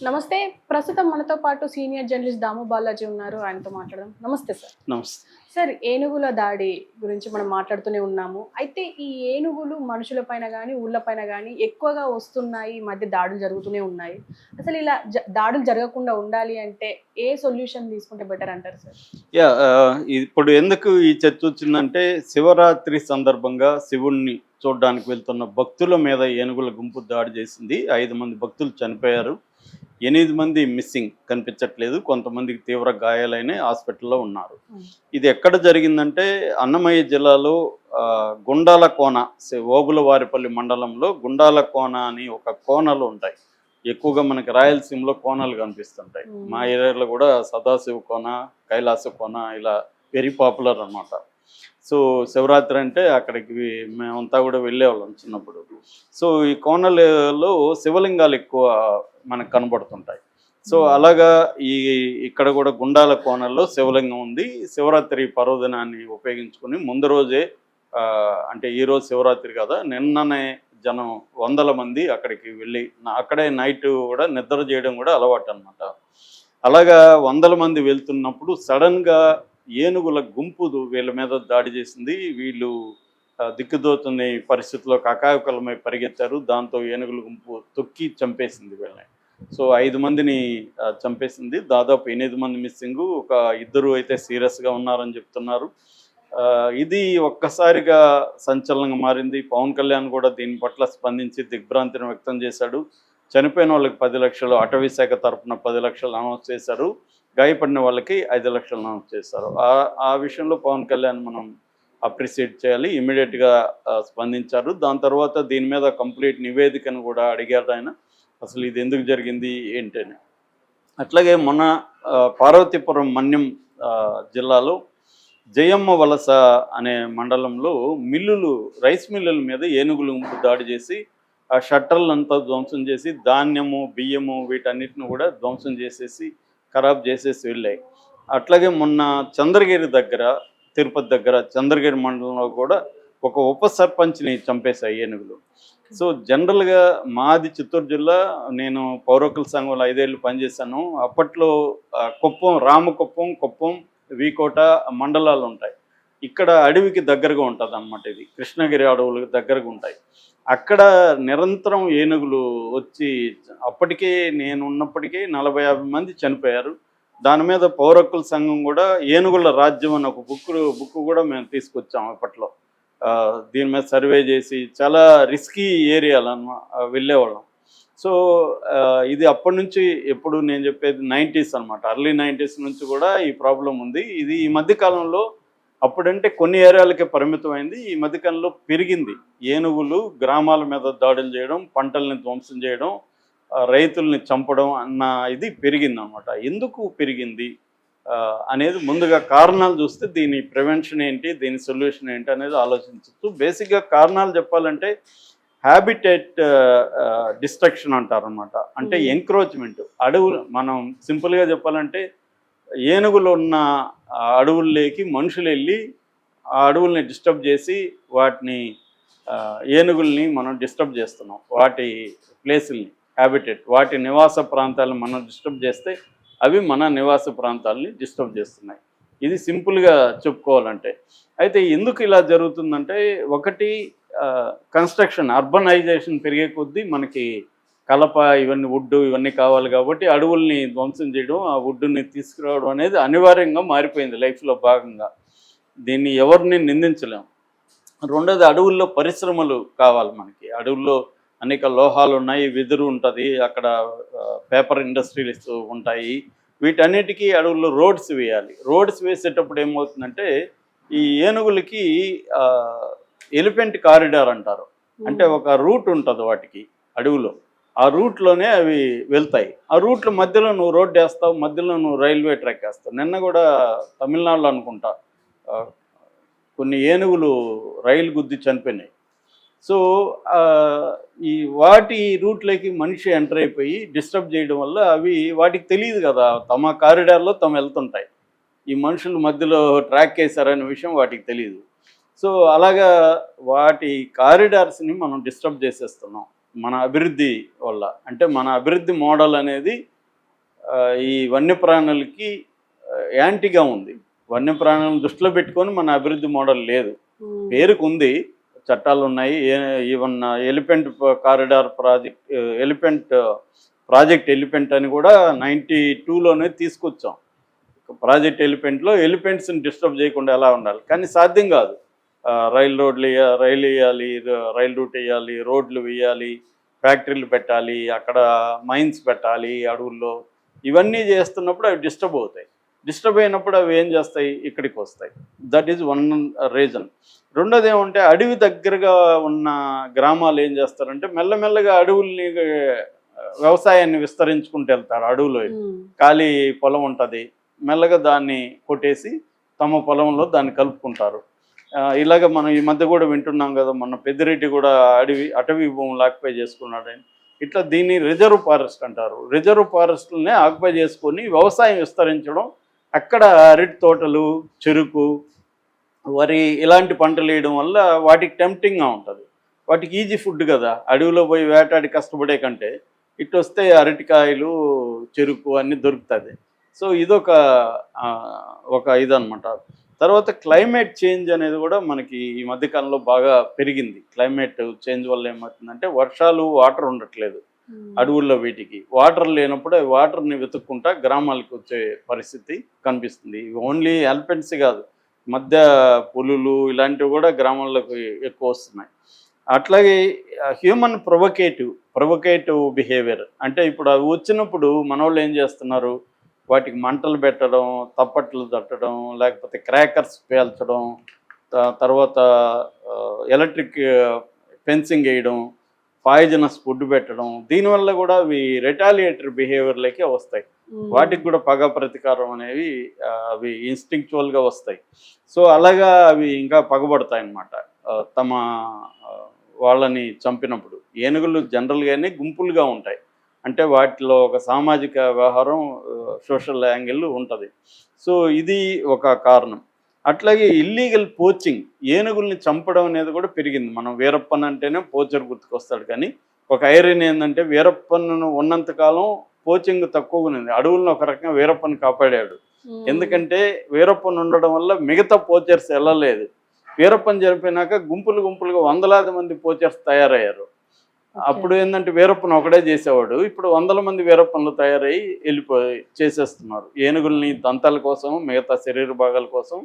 నమస్తే. ప్రస్తుతం మనతో పాటు సీనియర్ జర్నలిస్ట్ దాము బాలాజీ ఉన్నారు. ఆయనతో మాట్లాడదాం. నమస్తే సార్. నమస్తే. సార్ ఏనుగుల దాడి గురించి మనం మాట్లాడుతూనే ఉన్నాము. అయితే ఈ ఏనుగులు మనుషుల పైన కానీ ఊళ్ళ పైన కానీ ఎక్కువగా వస్తున్నాయి. ఈ మధ్య దాడులు జరుగుతూనే ఉన్నాయి. అసలు ఇలా దాడులు జరగకుండా ఉండాలి అంటే ఏ సొల్యూషన్ తీసుకుంటే బెటర్ అంటారు సార్? యా ఇప్పుడు ఎందుకు ఈ చర్చ వచ్చిందంటే శివరాత్రి సందర్భంగా శివుణ్ణి చూడడానికి వెళ్తున్న భక్తుల మీద ఏనుగుల గుంపు దాడి చేసింది. ఐదు మంది భక్తులు చనిపోయారు. ఎనిమిది మంది మిస్సింగ్ కనిపించట్లేదు. కొంతమందికి తీవ్ర గాయాలైన హాస్పిటల్లో ఉన్నారు. ఇది ఎక్కడ జరిగిందంటే అన్నమయ్య జిల్లాలో గుండాల కోన ఓబులవారిపల్లి మండలంలో గుండాల కోన అని ఒక కోనలు ఉంటాయి. ఎక్కువగా మనకి రాయలసీమలో కోనలు కనిపిస్తుంటాయి. మా ఏరియాలో కూడా సదాశివ కోన కైలాస కోన ఇలా వెరీ పాపులర్ అన్నమాట. సో శివరాత్రి అంటే అక్కడికి మేమంతా కూడా వెళ్ళేవాళ్ళం చిన్నప్పుడు. సో ఈ కోనలలో శివలింగాలు ఎక్కువ మనకు కనబడుతుంటాయి. సో అలాగా ఈ ఇక్కడ కూడా గుండాల కోణంలో శివలింగం ఉంది. శివరాత్రి పర్వదినాన్ని ఉపయోగించుకొని ముందు రోజే అంటే ఈరోజు శివరాత్రి కదా నిన్ననే జనం వందల మంది అక్కడికి వెళ్ళి అక్కడే నైట్ కూడా నిద్ర చేయడం కూడా అలవాటు అనమాట అలాగా వందల మంది వెళ్తున్నప్పుడు సడన్గా ఏనుగుల గుంపు వీళ్ళ మీద దాడి చేసింది. వీళ్ళు ఆ, దిక్కుదోతున్న పరిస్థితిలో కకాయకలమై పరిగెత్తారు. దాంతో ఏనుగుల గుంపు తొక్కి చంపేసింది వీళ్ళని. సో ఐదు మందిని చంపేసింది. దాదాపు ఎనిమిది మంది మిస్సింగ్. ఒక ఇద్దరు అయితే సీరియస్గా ఉన్నారని చెప్తున్నారు. ఇది ఒక్కసారిగా సంచలనంగా మారింది. పవన్ కళ్యాణ్ కూడా దీని పట్ల స్పందించి దిగ్భ్రాంతిని వ్యక్తం చేశాడు. చనిపోయిన వాళ్ళకి పది లక్షలు అటవీ శాఖ తరఫున పది లక్షలు అనౌన్స్ చేశారు. గాయపడిన వాళ్ళకి ఐదు లక్షలు అనౌన్స్ చేశారు. ఆ ఆ విషయంలో పవన్ కళ్యాణ్ మనం అప్రిషియేట్ చేయాలి. ఇమీడియట్గా స్పందించారు. దాని తర్వాత దీని మీద కంప్లీట్ నివేదికను కూడా అడిగారు ఆయన. అసలు ఇది ఎందుకు జరిగింది ఏంటని. అట్లాగే మొన్న పార్వతీపురం మన్యం జిల్లాలో జయమ్మ వలస అనే మండలంలో మిల్లులు రైస్ మిల్లుల మీద ఏనుగులు దాడి చేసి ఆ షట్టర్లంతా ధ్వంసం చేసి ధాన్యము బియ్యము వీటన్నిటిని కూడా ధ్వంసం చేసేసి ఖరాబ్ చేసేసి వెళ్ళాయి. అట్లాగే మొన్న చంద్రగిరి దగ్గర తిరుపతి దగ్గర చంద్రగిరి మండలంలో కూడా ఒక ఉప సర్పంచ్ని చంపేశాయి ఏనుగులు. సో జనరల్గా మాది చిత్తూరు జిల్లా. నేను పౌరకుల సంఘంలో ఐదేళ్ళు పనిచేశాను. అప్పట్లో కుప్పం రామకుప్పం కుప్పం వీకోట మండలాలు ఉంటాయి. ఇక్కడ అడవికి దగ్గరగా ఉంటుంది అనమాట ఇది. కృష్ణగిరి అడవులకు దగ్గరగా ఉంటాయి. అక్కడ నిరంతరం ఏనుగులు వచ్చి అప్పటికే నేను ఉన్నప్పటికీ నలభై యాభై మంది చనిపోయారు. దాని మీద పౌరకుల సంఘం కూడా ఏనుగుల రాజ్యం అని ఒక బుక్ బుక్ కూడా మేము తీసుకొచ్చాము అప్పట్లో. దీని మీద సర్వే చేసి చాలా రిస్కీ ఏరియాలు అన్న వెళ్ళేవాళ్ళం. సో ఇది అప్పటి నుంచి ఎప్పుడు నేను చెప్పేది నైంటీస్ అనమాట అర్లీ నైంటీస్ నుంచి కూడా ఈ ప్రాబ్లం ఉంది. ఇది ఈ మధ్యకాలంలో అప్పుడంటే కొన్ని ఏరియాలకే పరిమితమైంది ఈ మధ్యకాలంలో పెరిగింది. ఏనుగులు గ్రామాల మీద దాడులు చేయడం పంటల్ని ధ్వంసం చేయడం రైతుల్ని చంపడం అన్న ఇది పెరిగింది అనమాట ఎందుకు పెరిగింది? అనేది ముందుగా కారణాలు చూస్తే దీని ప్రివెన్షన్ ఏంటి దీని సొల్యూషన్ ఏంటి అనేది ఆలోచించవచ్చు బేసిక్గా కారణాలు చెప్పాలంటే హ్యాబిటేట్ డిస్ట్రక్షన్ అంటారనమాట అంటే. ఎంక్రోచ్మెంట్ అడవులు మనం సింపుల్గా చెప్పాలంటే ఏనుగులు ఉన్న అడవుల్లోకి మనుషులు వెళ్ళి ఆ అడవుల్ని డిస్టర్బ్ చేసి వాటిని ఏనుగుల్ని మనం డిస్టర్బ్ చేస్తున్నాం. వాటి ప్లేసుల్ని హ్యాబిటేట్ వాటి నివాస ప్రాంతాలను మనం డిస్టర్బ్ చేస్తే అవి మన నివాస ప్రాంతాలని డిస్టర్బ్ చేస్తున్నాయి. ఇది సింపుల్గా చెప్పుకోవాలంటే. అయితే ఎందుకు ఇలా జరుగుతుందంటే ఒకటి కన్స్ట్రక్షన్ అర్బనైజేషన్ పెరిగే కొద్దీ మనకి కలప ఇవన్నీ వుడ్ ఇవన్నీ కావాలి కాబట్టి అడవుల్ని ధ్వంసం చేయడం ఆ వుడ్ని తీసుకురావడం అనేది అనివార్యంగా మారిపోయింది లైఫ్లో భాగంగా. దీన్ని ఎవరిని నిందించలేం. రెండోది అడవుల్లో పరిశ్రమలు కావాలి మనకి. అడవుల్లో అనేక లోహాలు ఉన్నాయి వెదురు ఉంటుంది అక్కడ పేపర్ ఇండస్ట్రీస్ ఉంటాయి. వీటన్నిటికీ అడవుల్లో రోడ్స్ వేయాలి. రోడ్స్ వేసేటప్పుడు ఏమవుతుందంటే ఈ ఏనుగులకి ఎలిఫెంట్ కారిడార్ అంటారు. అంటే ఒక రూట్ ఉంటుంది వాటికి అడవిలో. ఆ రూట్లోనే అవి వెళ్తాయి. ఆ రూట్ల మధ్యలో నువ్వు రోడ్డు వేస్తావు మధ్యలో నువ్వు రైల్వే ట్రాక్ వేస్తావు. నిన్న కూడా తమిళనాడులో అనుకుంటా కొన్ని ఏనుగులు రైలు గుద్ది చనిపోయినాయి. సో ఈ వాటి రూట్లోకి మనిషి ఎంటర్ అయిపోయి డిస్టర్బ్ చేయడం వల్ల అవి వాటికి తెలియదు కదా తమ కారిడార్లో తమ వెళ్తుంటాయి. ఈ మనుషుల మధ్యలో ట్రాక్ వేశారనే విషయం వాటికి తెలియదు. సో అలాగా వాటి కారిడార్స్ని మనం డిస్టర్బ్ చేసేస్తున్నాం మన అభివృద్ధి వల్ల. అంటే మన అభివృద్ధి మోడల్ అనేది ఈ వన్యప్రాణులకి యాంటీగా ఉంది. వన్యప్రాణులను దృష్టిలో పెట్టుకొని మన అభివృద్ధి మోడల్ లేదు. ఉమ్. చట్టాలు ఉన్నాయి ఏ- even elephant corridor project elephant project elephant అని కూడా నైంటీ టూలోనే తీసుకొచ్చాం. ప్రాజెక్ట్ ఎలిఫెంట్లో ఎలిఫెంట్స్ని డిస్టర్బ్ చేయకుండా ఎలా ఉండాలి? కానీ సాధ్యం కాదు. రైల్ రోడ్లు రైలు వేయాలి రైల్ రూట్ వేయాలి రోడ్లు వేయాలి ఫ్యాక్టరీలు పెట్టాలి అక్కడ మైన్స్ పెట్టాలి అడవుల్లో. ఇవన్నీ చేస్తున్నప్పుడు అవి డిస్టర్బ్ అవుతాయి. డిస్టర్బ్ అయినప్పుడు అవి ఏం చేస్తాయి? ఇక్కడికి వస్తాయి. దట్ ఈజ్ వన్ రీజన్ రెండోది ఏమంటే అడవి దగ్గరగా ఉన్న గ్రామాలు ఏం చేస్తారంటే మెల్లమెల్లగా అడవుల్ని వ్యవసాయాన్ని విస్తరించుకుంటూ వెళ్తారు అడవులో. ఖాళీ పొలం ఉంటుంది. మెల్లగా దాన్ని కొట్టేసి తమ పొలంలో దాన్ని కలుపుకుంటారు. ఇలాగ మనం ఈ మధ్య కూడా వింటున్నాం కదా మొన్న పెద్దిరెడ్డి కూడా అడవి అటవీ భూములు ఆక్యుపై చేసుకున్నాడని ఇట్లా దీన్ని రిజర్వ్ ఫారెస్ట్ అంటారు. రిజర్వ్ ఫారెస్ట్లనే ఆక్యుపై చేసుకొని వ్యవసాయం విస్తరించడం అక్కడ అరటి తోటలు చెరుకు వరి ఇలాంటి పంటలు వేయడం వల్ల వాటికి టెంప్టింగ్గా ఉంటుంది. వాటికి ఈజీ ఫుడ్ కదా. అడవిలో పోయి వేటాడి కష్టపడే కంటే ఇటు వస్తే అరటికాయలు చెరుకు అన్నీ దొరుకుతుంది. సో ఇదొక ఒక ఇదనమాట తర్వాత క్లైమేట్ చేంజ్ అనేది కూడా మనకి ఈ మధ్యకాలంలో బాగా పెరిగింది. క్లైమేట్ చేంజ్ వల్ల ఏమవుతుందంటే వర్షాలు వాటర్ ఉండట్లేదు. Hmm. అడవుల్లో వీటికి. వాటర్ లేనప్పుడు అవి వాటర్ని వెతుక్కుంటా గ్రామాలకు వచ్చే పరిస్థితి కనిపిస్తుంది. ఓన్లీ ఎలిఫెంట్స్ కాదు. మధ్య పులులు ఇలాంటివి కూడా గ్రామాల్లోకి ఎక్కువ వస్తున్నాయి. అట్లాగే హ్యూమన్ ప్రొవకేటివ్ ప్రొవకేటివ్ బిహేవియర్ అంటే ఇప్పుడు అవి వచ్చినప్పుడు మనోళ్ళు ఏం చేస్తున్నారు? వాటికి మంటలు పెట్టడం తప్పట్లు తట్టడం లేకపోతే క్రాకర్స్ పేల్చడం తర్వాత ఎలక్ట్రిక్ ఫెన్సింగ్ వేయడం పాయిజనస్ ఫుడ్ పెట్టడం దీనివల్ల కూడా అవి రిటాలియేటరీ బిహేవియర్లకే వస్తాయి. వాటికి కూడా పగ ప్రతీకారం అనేవి అవి ఇన్స్టింక్చువల్గా వస్తాయి. సో అలాగా అవి ఇంకా పగబడతాయి అన్నమాట తమ వాళ్ళని చంపినప్పుడు. ఏనుగులు జనరల్గానే గుంపులుగా ఉంటాయి. అంటే వాటిలో ఒక సామాజిక వ్యవహారం సోషల్ యాంగిల్ ఉంటుంది. సో ఇది ఒక కారణం. అట్లాగే ఇల్లీగల్ పోచింగ్ ఏనుగుల్ని చంపడం అనేది కూడా పెరిగింది. మనం వీరప్పన్ అంటేనే పోచర్ గుర్తుకొస్తాడు కానీ ఒక ఐరన్ ఏంటంటే వీరప్పన్ను ఉన్నంతకాలం పోచింగ్ తక్కువగా ఉంది అడవులను ఒక రకంగా వీరప్పని కాపాడాడు. ఎందుకంటే వీరప్పన్ ఉండడం వల్ల మిగతా పోచర్స్ వెళ్ళలేదు. వీరప్పన్ చనిపోయినాక గుంపులు గుంపులుగా వందలాది మంది పోచర్స్ తయారయ్యారు. అప్పుడు ఏంటంటే వీరప్పన్ ఒకడే చేసేవాడు. ఇప్పుడు వందల మంది వీరప్పన్లు తయారై వెళ్ళిపోయి చేసేస్తున్నారు. ఏనుగుల్ని దంతాల కోసం మిగతా శరీర భాగాల కోసం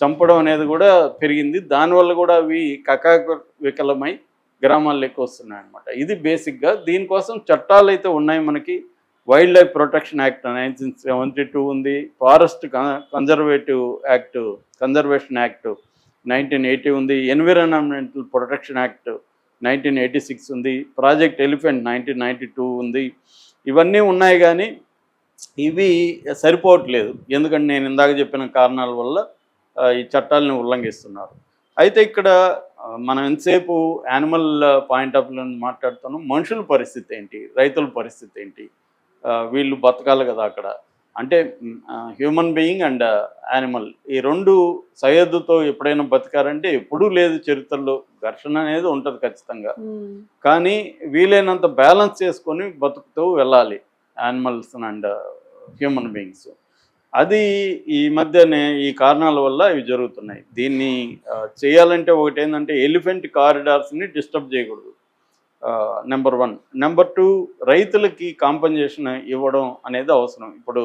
చంపడం అనేది కూడా పెరిగింది. దానివల్ల కూడా అవి కకాక వికలమై గ్రామాల్లో ఎక్కువ వస్తున్నాయి అనమాట ఇది బేసిక్గా దీనికోసం చట్టాలు అయితే ఉన్నాయి మనకి. Wildlife protection act nineteen seventy two ఉంది forest conservative act conservation act nineteen eighty ఉంది. Environmental protection act nineteen eighty six ఉంది. Project elephant nineteen ninety two ఉంది. ఇవన్నీ ఉన్నాయి కానీ ఇవి సరిపోవట్లేదు. ఎందుకంటే నేను ఇందాక చెప్పిన కారణాల వల్ల ఈ చట్టాలను ఉల్లంఘిస్తున్నారు. అయితే ఇక్కడ మనం ఎంతసేపు యానిమల్ పాయింట్ ఆఫ్ వ్యూ మాట్లాడుతున్నాం? మనుషుల పరిస్థితి ఏంటి? రైతుల పరిస్థితి ఏంటి? వీళ్ళు బతకాలి కదా అక్కడ. అంటే హ్యూమన్ బీయింగ్ అండ్ యానిమల్ ఈ రెండు సయ్యద్దుతో ఎప్పుడైనా బతికారంటే ఎప్పుడూ లేదు చరిత్రలో. ఘర్షణ అనేది ఉంటుంది ఖచ్చితంగా. కానీ వీలైనంత బ్యాలెన్స్ చేసుకొని బతుకుతూ వెళ్ళాలి యానిమల్స్ అండ్ హ్యూమన్ బీయింగ్స్ అది ఈ మధ్యనే ఈ కారణాల వల్ల ఇవి జరుగుతున్నాయి. దీన్ని చేయాలంటే ఒకటి ఏంటంటే ఎలిఫెంట్ కారిడార్స్ని డిస్టర్బ్ చేయకూడదు. నెంబర్ వన్ నెంబర్ టూ రైతులకి కాంపన్సేషన్ ఇవ్వడం అనేది అవసరం. ఇప్పుడు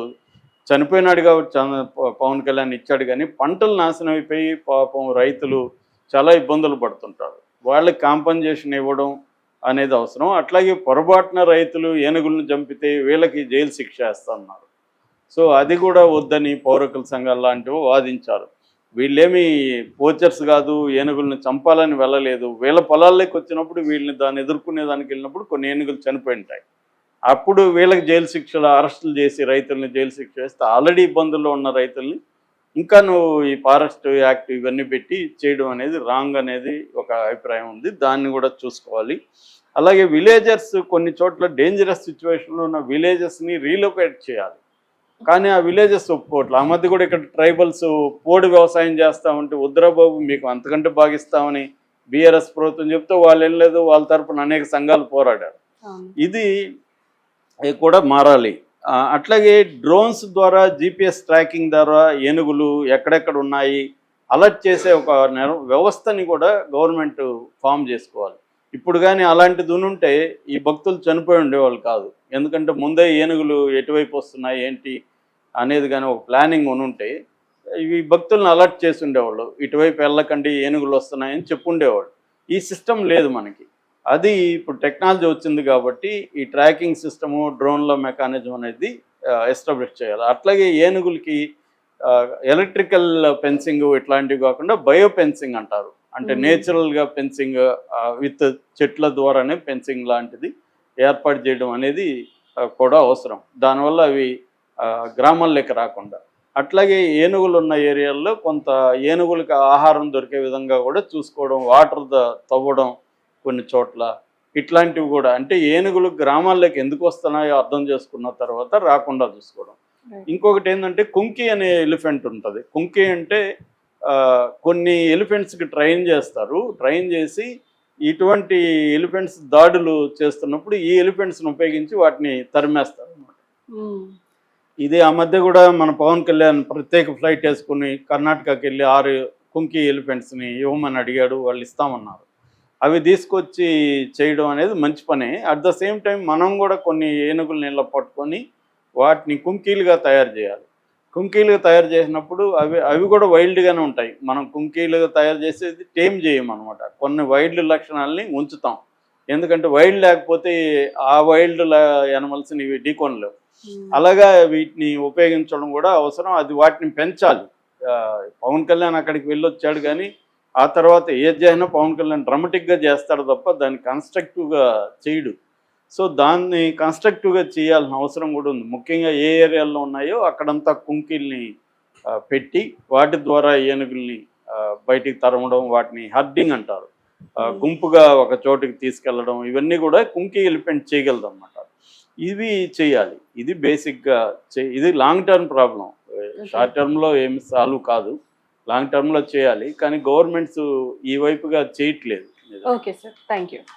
చనిపోయినాడు కాబట్టి చంద్ర- పవన్ కళ్యాణ్ ఇచ్చాడు కానీ పంటలు నాశనం అయిపోయి పాపం రైతులు చాలా ఇబ్బందులు పడుతుంటారు. వాళ్ళకి కాంపన్సేషన్ ఇవ్వడం అనేది అవసరం. అట్లాగే పొరపాటున రైతులు ఏనుగులను చంపితే వీళ్ళకి జైలు శిక్ష వేస్తున్నారు సో అది కూడా వద్దని పౌరకుల సంఘాలు లాంటివి వాదించారు. వీళ్ళేమి పోచర్స్ కాదు ఏనుగులను చంపాలని వెళ్ళలేదు. వీళ్ళ పొలాల్లోకి వచ్చినప్పుడు వీళ్ళని దాన్ని ఎదుర్కొనే దానికి వెళ్ళినప్పుడు కొన్ని ఏనుగులు చనిపోయి ఉంటాయి. అప్పుడు వీళ్ళకి జైలు శిక్షలు అరెస్టులు చేసి రైతుల్ని జైలు శిక్ష వేస్తే ఆల్రెడీ ఇబ్బందుల్లో ఉన్న రైతుల్ని ఇంకా నువ్వు ఈ ఫారెస్ట్ యాక్ట్ ఇవన్నీ పెట్టి చేయడం అనేది రాంగ్ అనేది ఒక అభిప్రాయం ఉంది. దాన్ని కూడా చూసుకోవాలి. అలాగే విలేజర్స్ కొన్ని చోట్ల డేంజరస్ సిచ్యువేషన్లో ఉన్న విలేజెస్ని రీలొకేట్ చేయాలి. కానీ ఆ విలేజెస్ ఒప్పుకోవట్లేదు ఆ మధ్య కూడా ఇక్కడ ట్రైబల్స్ పోడు వ్యవసాయం చేస్తామంటే వద్దురా బాబు మీకు అంతకంటే బాగిస్తామని బీఆర్ఎస్ ప్రభుత్వం చెప్తే వాళ్ళు ఏం లేదు వాళ్ళ తరపున అనేక సంఘాలు పోరాడారు. ఇది కూడా మారాలి. అట్లాగే డ్రోన్స్ ద్వారా జీపీఎస్ ట్రాకింగ్ ద్వారా ఏనుగులు ఎక్కడెక్కడ ఉన్నాయి అలర్ట్ చేసే ఒక వ్యవస్థని కూడా గవర్నమెంట్ ఫామ్ చేసుకోవాలి. ఇప్పుడు కానీ అలాంటిది ఉంటే ఈ భక్తులు చనిపోయి ఉండేవాళ్ళు కాదు. ఎందుకంటే ముందే ఏనుగులు ఎటువైపు వస్తున్నాయి ఏంటి అనేది కానీ ఒక ప్లానింగ్ ఉంటే ఇవి భక్తులను అలర్ట్ చేసి ఉండేవాళ్ళు ఇటువైపు వెళ్ళకండి ఏనుగులు వస్తున్నాయని చెప్పుండేవాళ్ళు. ఈ సిస్టమ్ లేదు మనకి. అది ఇప్పుడు టెక్నాలజీ వచ్చింది కాబట్టి ఈ ట్రాకింగ్ సిస్టము డ్రోన్ల మెకానిజం అనేది ఎస్టాబ్లిష్ చేయాలి. అట్లాగే ఏనుగులకి ఎలక్ట్రికల్ ఫెన్సింగ్ ఇట్లాంటివి కాకుండా బయో ఫెన్సింగ్ అంటారు. అంటే. నేచురల్గా ఫెన్సింగ్ విత్ చెట్ల ద్వారానే ఫెన్సింగ్ లాంటిది ఏర్పాటు చేయడం అనేది కూడా అవసరం. దానివల్ల అవి గ్రామాల్లోకి రాకుండా. అట్లాగే ఏనుగులు ఉన్న ఏరియాల్లో కొంత ఏనుగులకి ఆహారం దొరికే విధంగా కూడా చూసుకోవడం వాటర్ తవ్వడం కొన్ని చోట్ల. ఇట్లాంటివి కూడా అంటే ఏనుగులు గ్రామాల్లోకి ఎందుకు వస్తున్నాయో అర్థం చేసుకున్న తర్వాత రాకుండా చూసుకోవడం. ఇంకొకటి ఏంటంటే కుంకి అనే ఎలిఫెంట్ ఉంటుంది. కుంకి అంటే కొన్ని ఎలిఫెంట్స్కి ట్రైన్ చేస్తారు. ట్రైన్ చేసి ఇటువంటి ఎలిఫెంట్స్ దాడులు చేస్తున్నప్పుడు ఈ ఎలిఫెంట్స్ని ఉపయోగించి వాటిని తరిమేస్తారు అన్నమాట. ఇది ఆ మధ్య కూడా మన పవన్ కళ్యాణ్ ప్రత్యేక ఫ్లైట్ వేసుకుని కర్ణాటకకి వెళ్ళి ఆరు కుంకి ఎలిఫెంట్స్ని ఇవ్వమని అడిగాడు వాళ్ళు ఇస్తామన్నారు. అవి తీసుకొచ్చి చేయడం అనేది మంచి పనే. అట్ ద సేమ్ టైం మనం కూడా కొన్ని ఏనుగులు నీళ్ళ పట్టుకొని వాటిని కుంకీలుగా తయారు చేయాలి. కుంకీలుగా తయారు చేసినప్పుడు అవి అవి కూడా వైల్డ్గానే ఉంటాయి. మనం కుంకీలుగా తయారు చేసేది టేమ్ చేయమన్నమాట కొన్ని వైల్డ్ లక్షణాలని ఉంచుతాం. ఎందుకంటే వైల్డ్ లేకపోతే ఆ వైల్డ్ యానిమల్స్ని ఇవి ఢీకొనలేవు. అలాగా వీటిని ఉపయోగించడం కూడా అవసరం. అది వాటిని పెంచాలి. పవన్ కళ్యాణ్ అక్కడికి వెళ్ళొచ్చాడు కానీ ఆ తర్వాత ఏది చేసినా పవన్ కళ్యాణ్ డ్రమటిక్గా చేస్తాడు తప్ప దాన్ని కన్స్ట్రక్టివ్గా చేయడు. సో దాన్ని కన్స్ట్రక్టివ్గా చేయాల్సిన అవసరం కూడా ఉంది. ముఖ్యంగా ఏ ఏరియాల్లో ఉన్నాయో అక్కడంతా కుంకిల్ని పెట్టి వాటి ద్వారా ఏనుగుల్ని బయటికి తరమడం వాటిని హర్డింగ్ అంటారు. గుంపుగా ఒక చోటుకి తీసుకెళ్ళడం ఇవన్నీ కూడా కుంకి ఎలిఫెంట్ చేయగలదు అనమాట ఇవి చేయాలి. ఇది బేసిక్గా చే ఇది లాంగ్ టర్మ్ ప్రాబ్లం షార్ట్ టర్మ్లో ఏమి సాల్వ్ కాదు. లాంగ్ టర్మ్లో చేయాలి. కానీ గవర్నమెంట్స్ ఈ వైపుగా చేయట్లేదు. Okay sir. Thank you